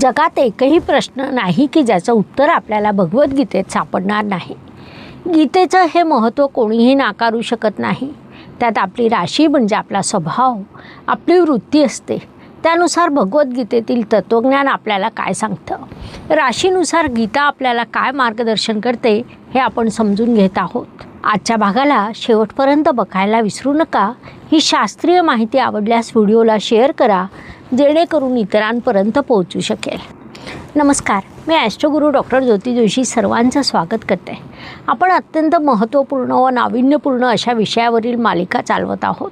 जगात एकही प्रश्न नाही की ज्याचं उत्तर आपल्याला भगवद्गीतेत सापडणार नाही. गीतेचं हे महत्त्व कोणीही नाकारू शकत नाही. त्यात आपली राशी म्हणजे आपला स्वभाव आपली वृत्ती असते. त्यानुसार भगवद्गीतेतील तत्त्वज्ञान आपल्याला काय सांगतं? राशीनुसार गीता आपल्याला काय मार्गदर्शन करते हे आपण समजून घेत आहोत. आजच्या भागाला शेवटपर्यंत बघायला विसरू नका. ही शास्त्रीय माहिती आवडल्यास व्हिडिओला शेअर करा. जेणेकरून इतरांपर्यंत पोहोचू शकेल. नमस्कार मी ॲस्ट्रोगुरू डॉक्टर ज्योती जोशी सर्वांचं स्वागत करते. आपण अत्यंत महत्त्वपूर्ण व नाविन्यपूर्ण अशा विषयावरील मालिका चालवत आहोत.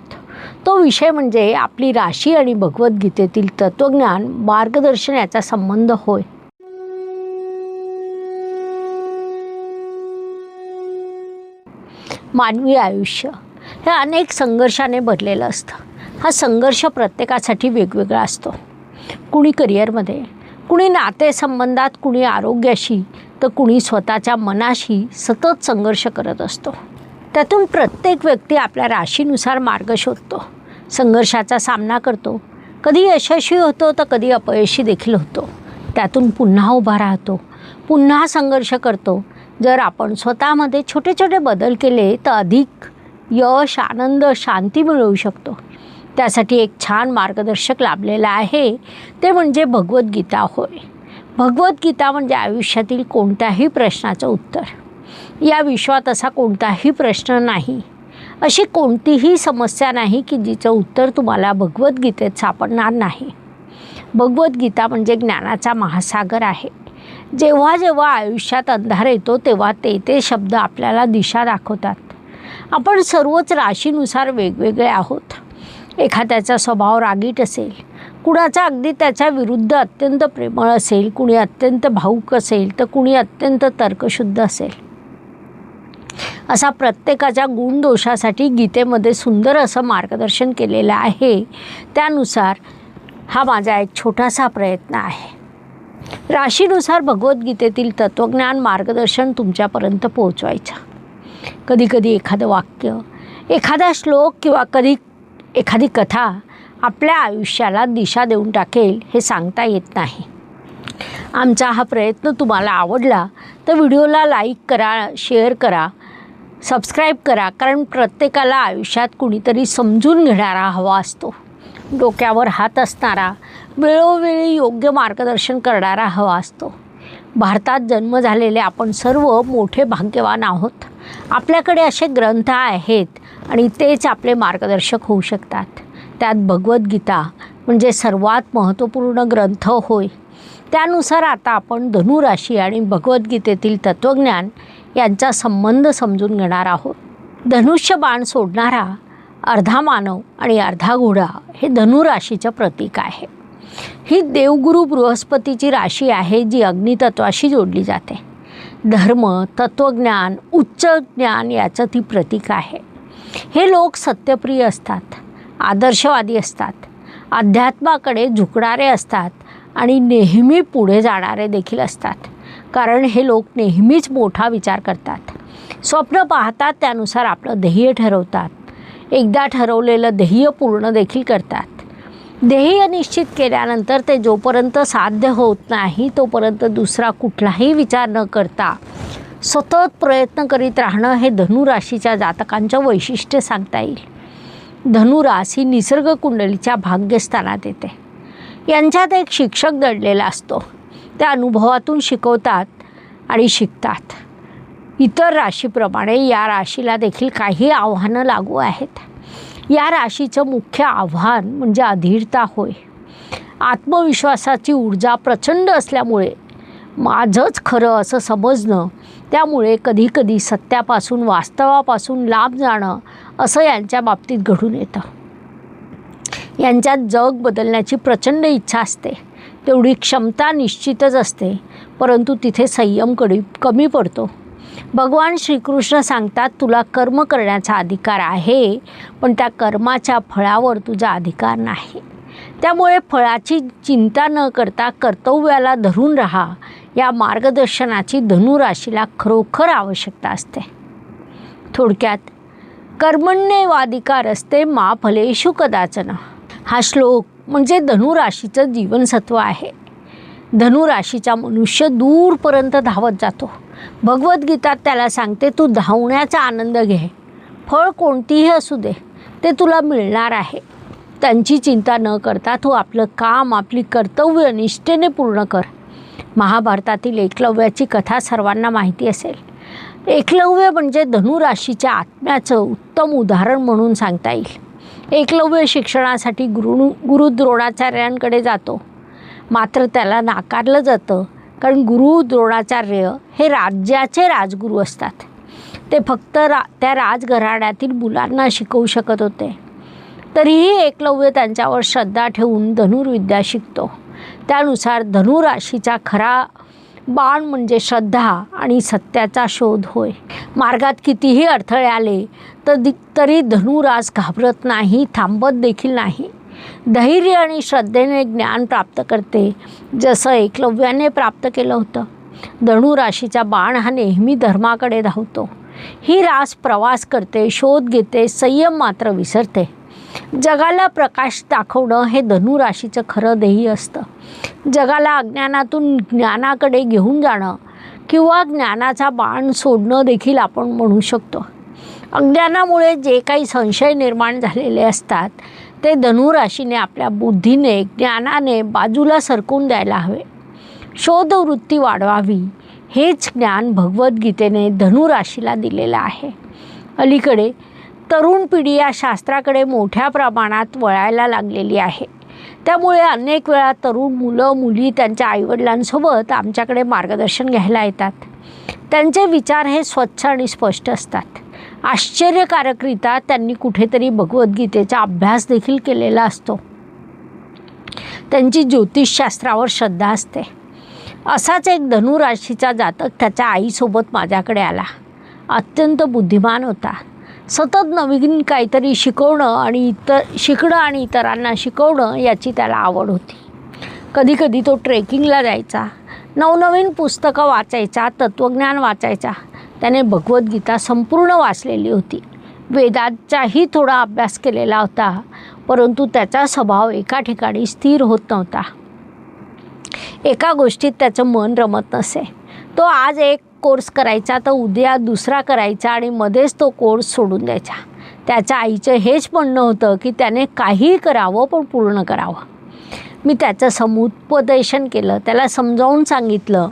तो विषय म्हणजे आपली राशी आणि भगवद्गीतेतील तत्त्वज्ञान मार्गदर्शन याचा संबंध होय. मानवी आयुष्य हे अनेक संघर्षाने भरलेलं असतं. हा संघर्ष प्रत्येकासाठी वेगवेगळा असतो. कुणी करिअरमध्ये कुणी नातेसंबंधात कुणी आरोग्याशी तर कुणी स्वतःच्या मनाशी सतत संघर्ष करत असतो. त्यातून प्रत्येक व्यक्ती आपल्या राशीनुसार मार्ग शोधतो. संघर्षाचा सामना करतो. कधी यशस्वी होतो तर कधी अपयशी देखील होतो. त्यातून पुन्हा उभा राहतो. पुन्हा संघर्ष करतो. जर आपण स्वतःमध्ये छोटे छोटे बदल केले तर अधिक यश आनंद शांती मिळवू शकतो. त्यासाठी एक छान मार्गदर्शक लाभलेला आहे. ते म्हणजे भगवद्गीता होय. भगवद्गीता म्हणजे आयुष्यातील कोणत्याही प्रश्नाचं उत्तर. या विश्वात असा कोणताही प्रश्न नाही. अशी कोणतीही समस्या नाही की जिचं उत्तर तुम्हाला भगवद्गीतेत सापडणार नाही. भगवद्गीता म्हणजे ज्ञानाचा महासागर आहे. जेव्हा जेव्हा आयुष्यात अंधार येतो तेव्हा ते ते शब्द आपल्याला दिशा दाखवतात. आपण सर्वच राशीनुसार वेगवेगळे आहोत. एखाद्याचा स्वभाव रागीट असेल कुणाचा अगदी त्याच्या विरुद्ध अत्यंत प्रेमळ असेल कुणी अत्यंत भाऊक असेल तर कुणी अत्यंत तर्कशुद्ध असेल. असा प्रत्येकाच्या गुणदोषासाठी गीतेमध्ये सुंदर असं मार्गदर्शन केलेलं आहे. त्यानुसार हा माझा एक छोटासा प्रयत्न आहे. राशीनुसार भगवद्गीतेतील तत्त्वज्ञान मार्गदर्शन तुमच्यापर्यंत पोहोचवायचं. कधीकधी एखादं वाक्य एखादा श्लोक किंवा कधी एखादी कथा आपल्या आयुष्याला दिशा देऊन टाकेल हे सांगता येत नाही. आमचा हा प्रयत्न तुम्हाला आवडला तर व्हिडिओला लाईक करा शेअर करा सबस्क्राईब करा कारण प्रत्येकाला आयुष्यात कुणीतरी समजून घेणारा हवा असतो. डोक्यावर हात असणारा वेळोवेळी योग्य मार्गदर्शन करणारा हवा असतो. भारतात जन्म झालेले आपण सर्व मोठे भाग्यवान आहोत. आपल्याकडे असे ग्रंथ आहेत आणि तेच आपले मार्गदर्शक होऊ शकतात. त्यात भगवद्गीता म्हणजे सर्वात महत्त्वपूर्ण ग्रंथ होय. त्यानुसार आता आपण धनुराशी आणि भगवद्गीतेतील तत्त्वज्ञान यांचा संबंध समजून घेणार आहोत. धनुष्य बाण सोडणारा अर्धा मानव आणि अर्धा घोडा हे धनुराशीचं प्रतीक आहे. ही देवगुरु बृहस्पतीची राशी आहे जी अग्नितत्वाशी जोडली जाते. धर्म तत्त्वज्ञान उच्च ज्ञान याचं ती प्रतीक आहे. हे लोक सत्यप्रिय असतात आदर्शवादी असतात अध्यात्माकडे झुकणारे असतात आणि नेहमी पुढे जाणारे देखील असतात. कारण हे लोक नेहमीच मोठा विचार करतात. स्वप्न पाहतात त्यानुसार आपलं ध्येय ठरवतात. एकदा ठरवलेलं ध्येय पूर्ण देखील करतात. ध्येय निश्चित केल्यानंतर ते जोपर्यंत साध्य होत नाही तोपर्यंत दुसरा कुठलाही विचार न करता सतत प्रयत्न करीत राहणं हे धनुराशीच्या जातकांचं वैशिष्ट्य सांगता येईल. धनुरास ही निसर्ग कुंडलीच्या भाग्यस्थानात येते. यांच्यात एक शिक्षक दडलेला असतो. त्या अनुभवातून शिकवतात आणि शिकतात. इतर राशीप्रमाणे या राशीला देखील काही आव्हानं लागू आहेत. या राशीचं मुख्य आव्हान म्हणजे अधीरता होय. आत्मविश्वासाची ऊर्जा प्रचंड असल्यामुळे माझंच खरं असं समजणं त्यामुळे कधीकधी सत्यापासून वास्तवापासून लांब जाणं असं यांच्या बाबतीत घडून येतं. यांच्यात जग बदलण्याची प्रचंड इच्छा असते. तेवढी क्षमता निश्चितच असते परंतु तिथे संयम कडी कमी पडतो. भगवान श्रीकृष्ण सांगतात तुला कर्म करण्याचा अधिकार आहे पण त्या कर्माच्या फळावर तुझा अधिकार नाही. त्यामुळे फळाची चिंता न करता कर्तव्याला धरून राहा. या मार्गदर्शनाची धनुराशीला खरोखर आवश्यकता असते. थोडक्यात कर्मण्यवाधिकार असते मा फलेषु कदाचन. हा श्लोक म्हणजे धनुराशीचं जीवनसत्व आहे. धनुराशीचा मनुष्य दूरपर्यंत धावत जातो. भगवद्गीतात त्याला सांगते तू धावण्याचा आनंद घे. फळ कोणतीही असू दे ते तुला मिळणार आहे. त्यांची चिंता न करता तू आपलं काम आपली कर्तव्य निष्ठेने पूर्ण कर. महाभारतातील एकलव्याची कथा सर्वांना माहिती असेल. एकलव्य म्हणजे धनुराशीच्या आत्म्याचं उत्तम उदाहरण म्हणून सांगता येईल. एकलव्य शिक्षणासाठी गुरु गुरु द्रोणाचार्यांकडे जातो. मात्र त्याला नाकारलं जातं कारण गुरु द्रोणाचार्य हे राज्याचे राजगुरू असतात. ते फक्त रा त्या राजघराण्यातील मुलांना शिकवू शकत होते. तरीही एकलव्य त्यांच्यावर श्रद्धा ठेवून धनुर्विद्या शिकतो. त्यानुसार धनुराशीचा खरा बाण म्हणजे श्रद्धा आणि सत्याचा शोध होय. मार्गात कितीही अडथळे आले तर तरी धनुरास घाबरत नाही थांबत देखील नाही. धैर्य आणि श्रद्धेने ज्ञान प्राप्त करते जसं एकलव्याने प्राप्त केलं होतं. धनुराशीचा बाण हा नेहमी धर्माकडे धावतो. ही रास प्रवास करते शोध घेते संयम मात्र विसरते. जगाला प्रकाश दाखवणं हे धनुराशीचं खरं ध्येय असतं. जगाला अज्ञानातून ज्ञानाकडे घेऊन जाणं किंवा ज्ञानाचा बाण सोडणं देखील आपण म्हणू शकतो. अज्ञानामुळे जे काही संशय निर्माण झालेले असतात ते धनुराशीने आपल्या बुद्धीने ज्ञानाने बाजूला सरकून द्यायला हवे. शोधवृत्ती वाढवावी हेच ज्ञान भगवद्गीतेने धनुराशीला दिलेलं आहे. अलीकडे तरुण पिढी या शास्त्राकडे मोठ्या प्रमाणात वळायला लागलेली आहे. त्यामुळे अनेक वेळा तरुण मुलं मुली त्यांच्या आईवडिलांसोबत आमच्याकडे मार्गदर्शन घ्यायला येतात. त्यांचे विचार हे स्वच्छ आणि स्पष्ट असतात. आश्चर्यकारकरित्या त्यांनी कुठेतरी भगवद्गीतेचा अभ्यास देखील केलेला असतो. त्यांची ज्योतिषशास्त्रावर श्रद्धा असते. असाच एक धनुराशीचा जातक त्याच्या आईसोबत माझ्याकडे आला. अत्यंत बुद्धिमान होता. सतत नवीन काहीतरी शिकवणं आणि इतर शिकणं आणि इतरांना शिकवणं याची त्याला आवड होती. कधीकधी तो ट्रेकिंगला जायचा नवनवीन पुस्तकं वाचायचा तत्त्वज्ञान वाचायचा. त्याने भगवद्गीता संपूर्ण वाचलेली होती. वेदांचाही थोडा अभ्यास केलेला होता परंतु त्याचा स्वभाव एका ठिकाणी स्थिर होत नव्हता. एका गोष्टीत त्याचं मन रमत नसे. तो आज एक कोर्स करायचा तर उद्या दुसरा करायचा आणि मध्येच तो कोर्स सोडून द्यायचा. त्याच्या आईचं हेच म्हणणं होतं की त्याने काहीही करावं पण पूर्ण करावं. मी त्याचं समुपदेशन केलं. त्याला समजावून सांगितलं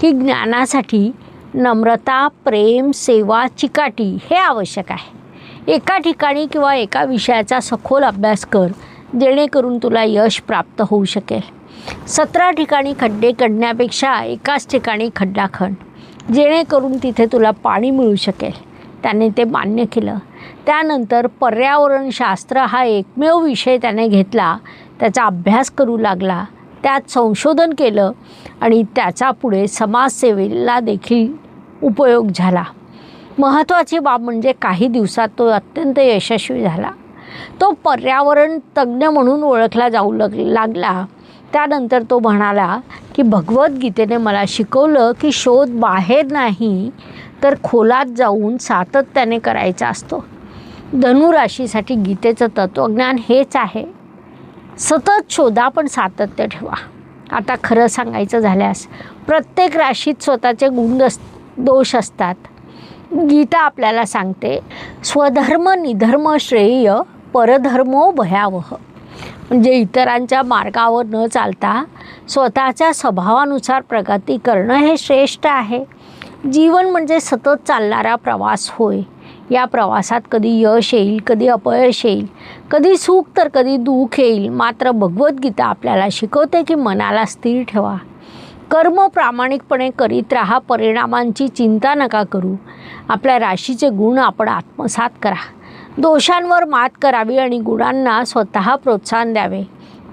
की ज्ञानासाठी नम्रता प्रेम सेवा चिकाटी हे आवश्यक आहे. एका ठिकाणी किंवा एका विषयाचा सखोल अभ्यास कर जेणेकरून तुला यश प्राप्त होऊ शकेल. सतरा ठिकाणी खड्डे खडण्यापेक्षा एकाच ठिकाणी खड्डा खण जेणेकरून तिथे तुला पाणी मिळू शकेल. त्याने ते मान्य केलं. त्यानंतर पर्यावरणशास्त्र हा एकमेव विषय त्याने घेतला. त्याचा अभ्यास करू लागला. त्यात संशोधन केलं आणि त्याचा पुढे समाजसेवेला देखील उपयोग झाला. महत्त्वाची बाब म्हणजे काही दिवसात तो अत्यंत यशस्वी झाला. तो पर्यावरण तज्ज्ञ म्हणून ओळखला जाऊ लग लागला. त्यानंतर तो म्हणाला की भगवद्गीतेने मला शिकवलं की शोध बाहेर नाही तर खोलात जाऊन सातत्याने करायचा असतो. धनुराशीसाठी गीतेचं तत्त्वज्ञान हेच आहे. सतत शोधा पण सातत्य ठेवा. आता खरं सांगायचं झाल्यास प्रत्येक राशीत स्वतःचे गुण दोष असतात. गीता आपल्याला सांगते स्वधर्म निधर्म श्रेय परधर्मो भयावह. म्हणजे इतरांच्या मार्गावर न चालता स्वतःच्या स्वभावानुसार प्रगती करणं हे श्रेष्ठ आहे. जीवन म्हणजे सतत चालणारा प्रवास होय. या प्रवासात कधी यश येईल कधी अपयश येईल कधी सुख तर कधी दुःख येईल. मात्र भगवद्गीता आपल्याला शिकवते की मनाला स्थिर ठेवा. कर्म प्रामाणिकपणे करीत राहा परिणामांची चिंता नका करू. आपल्या राशीचे गुण आपण आत्मसात करा. दोषांवर मात करावी आणि गुणांना स्वतः प्रोत्साहन द्यावे.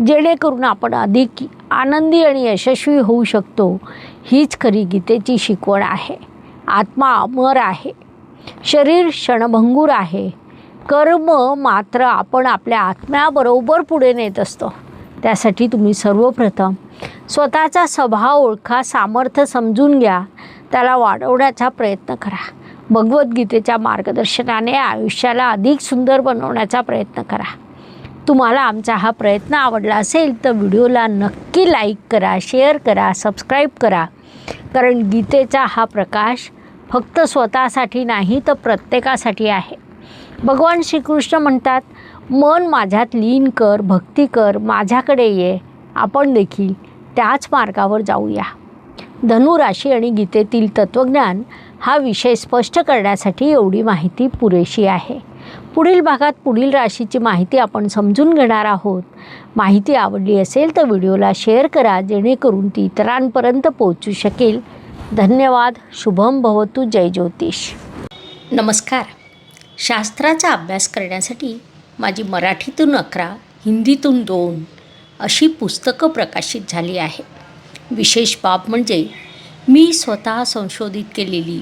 जेणेकरून आपण अधिक आनंदी आणि यशस्वी होऊ शकतो. हीच खरी गीतेची शिकवण आहे. आत्मा अमर आहे. शरीर क्षणभंगूर आहे. कर्म मात्र आपण आपल्या आत्म्याबरोबर पुढे नेत असतो. त्यासाठी तुम्ही सर्वप्रथम स्वतःचा स्वभाव ओळखा सामर्थ्य समजून घ्या. त्याला वाढवण्याचा प्रयत्न करा. भगवद्गीतेच्या मार्गदर्शनाने आयुष्याला अधिक सुंदर बनवण्याचा प्रयत्न करा. तुम्हाला आमचा हा प्रयत्न आवडला असेल तर व्हिडिओला नक्की लाईक करा शेअर करा सबस्क्राईब करा. कारण गीतेचा हा प्रकाश फक्त स्वतःसाठी नाही तर प्रत्येकासाठी आहे. भगवान श्रीकृष्ण म्हणतात मन माझ्यात लीन कर भक्ती कर माझ्याकडे ये. आपण देखील त्याच मार्गावर जाऊया. धनुराशी आणि गीतेतील तत्त्वज्ञान हा विषय स्पष्ट करण्यासाठी एवढी माहिती पुरेशी आहे. पुढील भागात पुढील राशीची माहिती आपण समजून घेणार आहोत. माहिती आवडली असेल तर व्हिडिओला शेअर करा जेणेकरून ती इतरांपर्यंत पोहोचू शकेल. धन्यवाद शुभम भवतु जय ज्योतिष. नमस्कार. शास्त्राचा अभ्यास करण्यासाठी माझी मराठीतून अकरा हिंदीतून दोन अशी पुस्तकं प्रकाशित झाली आहे विशेष बाब म्हणजे मी स्वतः संशोधित केलेली